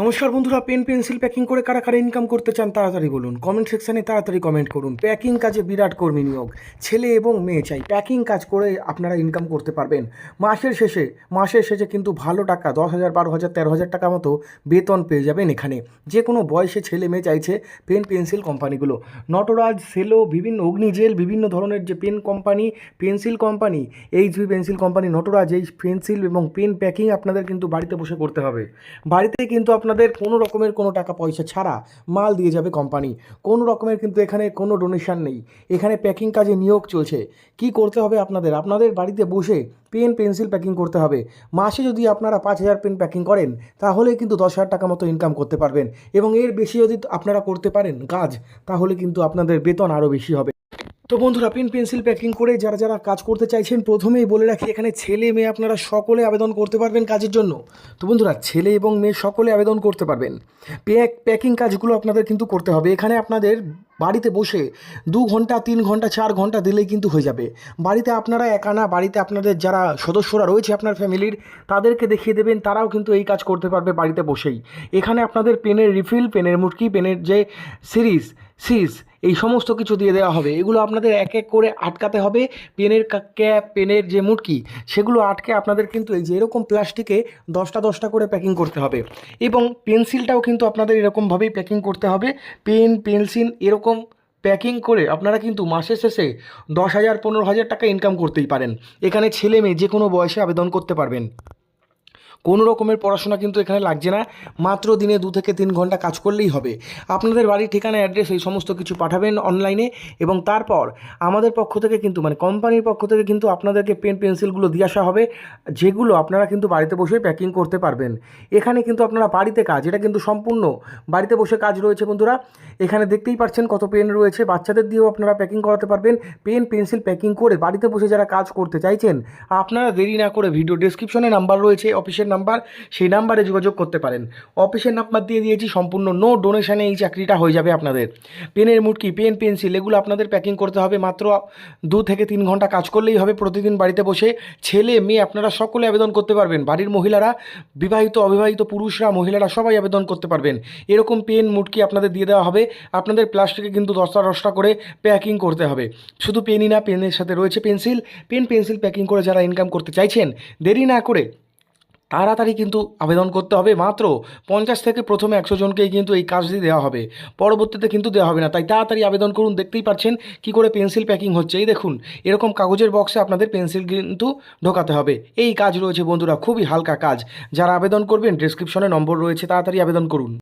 নমস্কার বন্ধুরা pen pencil packing করে কারা কারা ইনকাম করতে চান তাড়াতাড়ি বলুন। কমেন্ট সেকশানে তাড়াতাড়ি কমেন্ট করুন। প্যাকিং কাজে বিরাট কর্মী নিয়োগ। ছেলে এবং মেয়ে চাই। প্যাকিং কাজ করে আপনারা ইনকাম করতে পারবেন। মাসের শেষে মাসের শেষে কিন্তু ভালো টাকা, দশ হাজার, বারো হাজার, তেরো হাজার টাকা মতো বেতন পেয়ে যাবেন এখানে। যে কোনো বয়সে ছেলে মেয়ে চাইছে পেন পেন্সিল কোম্পানিগুলো নটরাজ, সেলো, বিভিন্ন অগ্নিজেল, বিভিন্ন ধরনের যে pen company pencil company HB pencil company Natraj এই পেন্সিল এবং পেন প্যাকিং আপনাদের কিন্তু বাড়িতে বসে করতে হবে। বাড়িতে কিন্তু আপনাদের কোনো রকমের কোনো টাকা পয়সা ছাড়া মাল দিয়ে যাবে কোম্পানি। কোনো রকমের কিন্তু এখানে কোনো ডোনেশন নেই। এখানে প্যাকিং কাজে নিয়োগ চলছে। কি করতে হবে আপনাদের? আপনাদের বাড়িতে বসে পেন পেন্সিল প্যাকিং করতে হবে। মাসে যদি আপনারা পাঁচ হাজার পেন প্যাকিং করেন, তাহলে কিন্তু দশ হাজার টাকা মতো ইনকাম করতে পারবেন। এবং এর বেশি যদি আপনারা করতে পারেন কাজ, তাহলে কিন্তু আপনাদের বেতন আরও বেশি হবে। তো বন্ধুরা, পেন পেন্সিল প্যাকিং করে যারা যারা কাজ করতে চাইছেন, প্রথমেই বলে রাখি, এখানে ছেলে মেয়ে আপনারা সকলে আবেদন করতে পারবেন কাজের জন্য। তো বন্ধুরা, ছেলে এবং মেয়ে সকলে আবেদন করতে পারবেন। প্যাক প্যাকিং কাজগুলো আপনাদের কিন্তু করতে হবে। এখানে আপনাদের বাড়িতে বসে দু ঘণ্টা, তিন ঘণ্টা, চার ঘণ্টা দিলেই কিন্তু হয়ে যাবে। বাড়িতে আপনারা একা না, বাড়িতে আপনাদের যারা সদস্যরা রয়েছে আপনার ফ্যামিলির তাদেরকে দেখিয়ে দেবেন, তারাও কিন্তু এই কাজ করতে পারবে বাড়িতে বসেই। এখানে আপনাদের পেনের রিফিল পেনের মুটকি, পেনের যে সিরিজ সিজ এই সমস্ত কিছু দিয়ে দেওয়া হবে। এগুলো আপনাদের এক এক করে আটকাতে হবে। পেনের ক্যাপ, পেনের যে মুটকি, সেগুলো আটকে আপনাদের কিন্তু এই যে এরকম প্লাস্টিকে দশটা দশটা করে প্যাকিং করতে হবে। এবং পেন্সিলটাও কিন্তু আপনাদের এরকমভাবেই প্যাকিং করতে হবে। পেন, পেন্সিল এরকম প্যাকিং করে আপনারা কিন্তু মাসের শেষে দশ হাজার, পনেরো হাজার টাকা ইনকাম করতেই পারেন। এখানে ছেলে মেয়ে যে কোনো বয়সে আবেদন করতে পারবেন। কোনো রকমের পড়াশোনা কিন্তু এখানে লাগছে না। মাত্র দিনে দু থেকে তিন ঘণ্টা কাজ করলেই হবে। আপনাদের বাড়ির ঠিকানা, অ্যাড্রেস এই সমস্ত কিছু পাঠাবেন অনলাইনে এবং তারপর আমাদের পক্ষ থেকে কিন্তু মানে কোম্পানির পক্ষ থেকে কিন্তু আপনাদেরকে পেন পেন্সিলগুলো দিয়ে আসা হবে, যেগুলো আপনারা কিন্তু বাড়িতে বসে প্যাকিং করতে পারবেন। এখানে কিন্তু আপনারা বাড়িতে কাজ, এটা কিন্তু সম্পূর্ণ বাড়িতে বসে কাজ রয়েছে বন্ধুরা। এখানে দেখতেই পাচ্ছেন কত পেন রয়েছে, বাচ্চাদের দিয়েও আপনারা প্যাকিং করাতে পারবেন। পেন পেন্সিল প্যাকিং করে বাড়িতে বসে যারা কাজ করতে চাইছেন, আপনারা দেরি না করে ভিডিও ডেসক্রিপশনে নাম্বার রয়েছে অফিসের নাম্বার সেই নাম্বারে যোগাযোগ করতে পারেন। অফিসের নাম্বার দিয়ে দিয়েছি, সম্পূর্ণ নো ডোনেশনে এই চাকরিটা হয়ে যাবে আপনাদের। পেনের মুটকি, পেন, পেন্সিল, এগুলো আপনাদের প্যাকিং করতে হবে। মাত্র দু থেকে তিন ঘণ্টা কাজ করলেই হবে প্রতিদিন বাড়িতে বসে। ছেলে, মেয়ে, আপনারা সকলে আবেদন করতে পারবেন। বাড়ির মহিলারা, বিবাহিত, অবিবাহিত পুরুষরা, মহিলারা সবাই আবেদন করতে পারবেন। এরকম পেন, মুটকি আপনাদের দিয়ে দেওয়া হবে। আপনাদের প্লাস্টিকে কিন্তু দশটা দশটা করে প্যাকিং করতে হবে। শুধু পেনই না, পেনের সাথে রয়েছে পেন্সিল পেন পেন্সিল প্যাকিং করে যারা ইনকাম করতে চাইছেন, দেরি না করে তাড়াতাড়ি কিন্তু আবেদন করতে হবে। মাত্র পঞ্চাশ থেকে প্রথমে একশো জনকেই কিন্তু এই কাজটি দেওয়া হবে। পরবর্তীতে কিন্তু দেওয়া হবে না। তাই তাড়াতাড়ি আবেদন করুন। দেখতেই পাচ্ছেন কি করে পেন্সিল প্যাকিং হচ্ছে। এই দেখুন, এরকম কাগজের বক্সে আপনাদের পেন্সিল কিন্তু ঢোকাতে হবে। এই কাজ রয়েছে বন্ধুরা, খুবই হালকা কাজ। যারা আবেদন করবেন ডেসক্রিপশনে নম্বর রয়েছে। তাড়াতাড়ি আবেদন করুন।